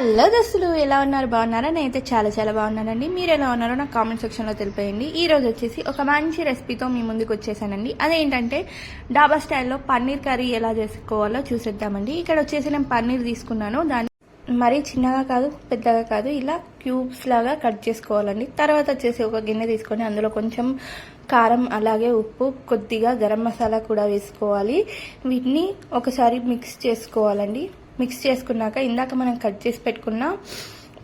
Hello దస్తులు ఎలా ఉన్నారు? బాగున్నారా? నేనైతే చాలా చాలా బాగున్నానండి. మీరు ఎలా ఉన్నారో నాకు కామెంట్ సెక్షన్లో తెలిపేయండి. ఈ రోజు వచ్చేసి ఒక మంచి రెసిపీతో మీ ముందుకు వచ్చేసానండి. అదేంటంటే డాబా స్టైల్లో పన్నీర్ కర్రీ ఎలా చేసుకోవాలో చూసేద్దామండి. ఇక్కడ వచ్చేసి నేను పన్నీర్ తీసుకున్నాను. దాన్ని మరీ చిన్నగా కాదు పెద్దగా కాదు ఇలా క్యూబ్స్ లాగా కట్ చేసుకోవాలండి. తర్వాత వచ్చేసి ఒక గిన్నె తీసుకొని అందులో కొంచెం కారం అలాగే ఉప్పు కొద్దిగా గరం మసాలా కూడా వేసుకోవాలి. వీటిని ఒకసారి మిక్స్ చేసుకోవాలండి. మిక్స్ చేసుకున్నాక ఇందాక మనం కట్ చేసి పెట్టుకున్న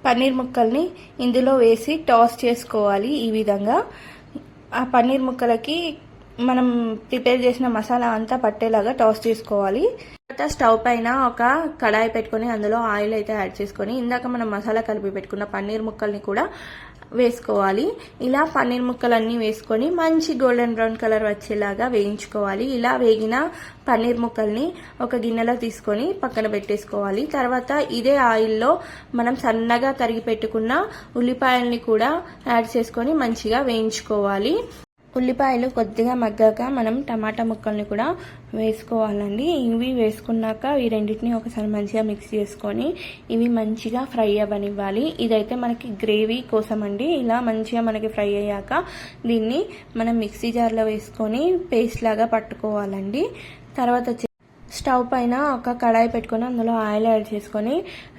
పన్నీర్ ముక్కల్ని ఇందులో వేసి టాస్ చేసుకోవాలి ఈ విధంగా. ఆ పన్నీర్ ముక్కలకి మనం ప్రిపేర్ చేసిన మసాలా అంతా పట్టేలాగా టాస్ చేసుకోవాలి. తర్వాత స్టవ్ పైన ఒక కడాయి పెట్టుకొని అందులో ఆయిల్ అయితే యాడ్ చేసుకొని ఇందాక మనం మసాలా కలిపి పెట్టుకున్న పన్నీర్ ముక్కల్ని కూడా వేసుకోవాలి. ఇలా పన్నీర్ ముక్కలన్నీ వేసుకొని మంచి గోల్డెన్ బ్రౌన్ కలర్ వచ్చేలాగా వేయించుకోవాలి. ఇలా వేగిన పన్నీర్ ముక్కల్ని ఒక గిన్నెలో తీసుకొని పక్కన పెట్టేసుకోవాలి. తర్వాత ఇదే ఆయిల్లో మనం సన్నగా తరిగి పెట్టుకున్న ఉల్లిపాయల్ని కూడా యాడ్ చేసుకొని మంచిగా వేయించుకోవాలి. ఉల్లిపాయలు కొద్దిగా మగ్గాక మనం టమాటా ముక్కల్ని కూడా వేసుకోవాలండి. ఇవి వేసుకున్నాక ఈ రెండింటిని ఒకసారి మంచిగా మిక్స్ చేసుకొని ఇవి మంచిగా ఫ్రై అవ్వనివ్వాలి. ఇదైతే మనకి గ్రేవీ కోసం అండి ఇలా మంచిగా మనకి ఫ్రై అయ్యాక దీన్ని మనం మిక్సీ జార్లో వేసుకొని పేస్ట్ లాగా పట్టుకోవాలండి. తర్వాత వచ్చి స్టవ్ పైన ఒక కడాయి పెట్టుకొని అందులో ఆయిల్ యాడ్ చేసుకొని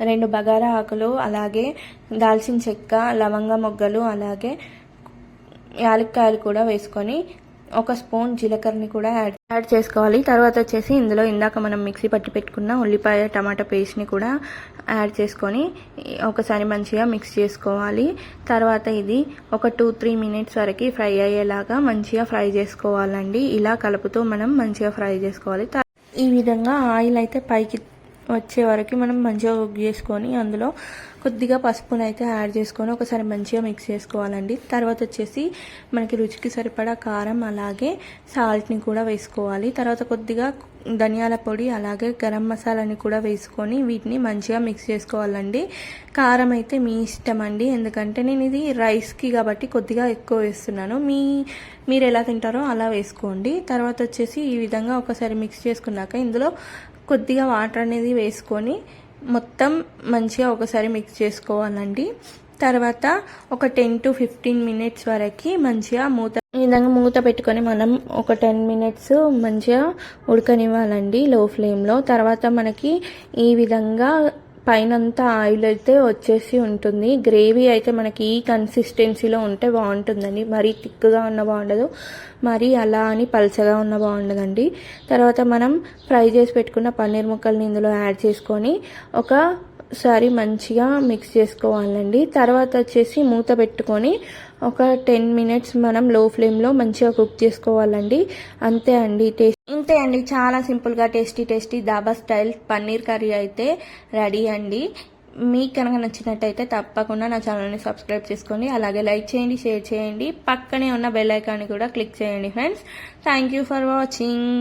రెండు బగారా ఆకులు అలాగే దాల్చిన చెక్క లవంగ మొగ్గలు అలాగే యాలక్కాయలు కూడా వేసుకొని ఒక స్పూన్ జీలకర్రని కూడా యాడ్ యాడ్ చేసుకోవాలి. తర్వాత వచ్చేసి ఇందులో ఇందాక మనం మిక్సీ పట్టి పెట్టుకున్న ఉల్లిపాయ టమాటా పేస్ట్ని కూడా యాడ్ చేసుకొని ఒకసారి మంచిగా మిక్స్ చేసుకోవాలి. తర్వాత ఇది ఒక టూ త్రీ మినిట్స్ వరకు ఫ్రై అయ్యేలాగా మంచిగా ఫ్రై చేసుకోవాలండి. ఇలా కలుపుతూ మనం మంచిగా ఫ్రై చేసుకోవాలి. ఈ విధంగా ఆయిల్ అయితే పైకి వచ్చే వరకు మనం మంచిగా కుక్ చేసుకొని అందులో కొద్దిగా పసుపును అయితే యాడ్ చేసుకొని ఒకసారి మంచిగా మిక్స్ చేసుకోవాలండి. తర్వాత వచ్చేసి మనకి రుచికి సరిపడా కారం అలాగే సాల్ట్ని కూడా వేసుకోవాలి. తర్వాత కొద్దిగా ధనియాల పొడి అలాగే గరం మసాలాని కూడా వేసుకొని వీటిని మంచిగా మిక్స్ చేసుకోవాలండి. కారం అయితే మీ ఇష్టం అండి ఎందుకంటే నేను ఇది రైస్కి కాబట్టి కొద్దిగా ఎక్కువ వేస్తున్నాను. మీ మీరు ఎలా తింటారో అలా వేసుకోండి. తర్వాత వచ్చేసి ఈ విధంగా ఒకసారి మిక్స్ చేసుకున్నాక ఇందులో కొద్దిగా వాటర్ అనేది వేసుకొని మొత్తం మంచిగా ఒకసారి మిక్స్ చేసుకోవాలండి. తర్వాత ఒక టెన్ టు ఫిఫ్టీన్ మినిట్స్ వరకు మంచిగా మూత ఈ విధంగా మూత పెట్టుకొని మనం ఒక టెన్ మినిట్స్ మంచిగా ఉడకనివ్వాలండి లో. ఫ్లేమ్లో తర్వాత మనకి ఈ విధంగా పైనంతా ఆయిల్ అయితే వచ్చేసి ఉంటుంది. గ్రేవీ అయితే మనకి ఈ కన్సిస్టెన్సీలో ఉంటే బాగుంటుందండి. మరీ థిక్గా ఉన్న బాగుండదు. మరీ అలా అని పల్చగా ఉన్న బాగుండదండి. తర్వాత మనం ఫ్రై చేసి పెట్టుకున్న పన్నీర్ ముక్కల్ని ఇందులో యాడ్ చేసుకొని ఒక ఒకసారి మంచిగా మిక్స్ చేసుకోవాలండి. తర్వాత వచ్చేసి మూత పెట్టుకొని ఒక టెన్ మినిట్స్ మనం లో ఫ్లేమ్లో మంచిగా కుక్ చేసుకోవాలండి. అంతే అండి టేస్ట్ ఇంతే అండి. చాలా సింపుల్గా tasty tasty dhaba style paneer curry అయితే రెడీ అండి. మీకు కనుక నచ్చినట్టయితే తప్పకుండా నా ఛానల్ని సబ్స్క్రైబ్ చేసుకోండి. అలాగే లైక్ చేయండి షేర్ చేయండి. పక్కనే ఉన్న బెల్ ఐకాన్ని కూడా క్లిక్ చేయండి friends thank you for watching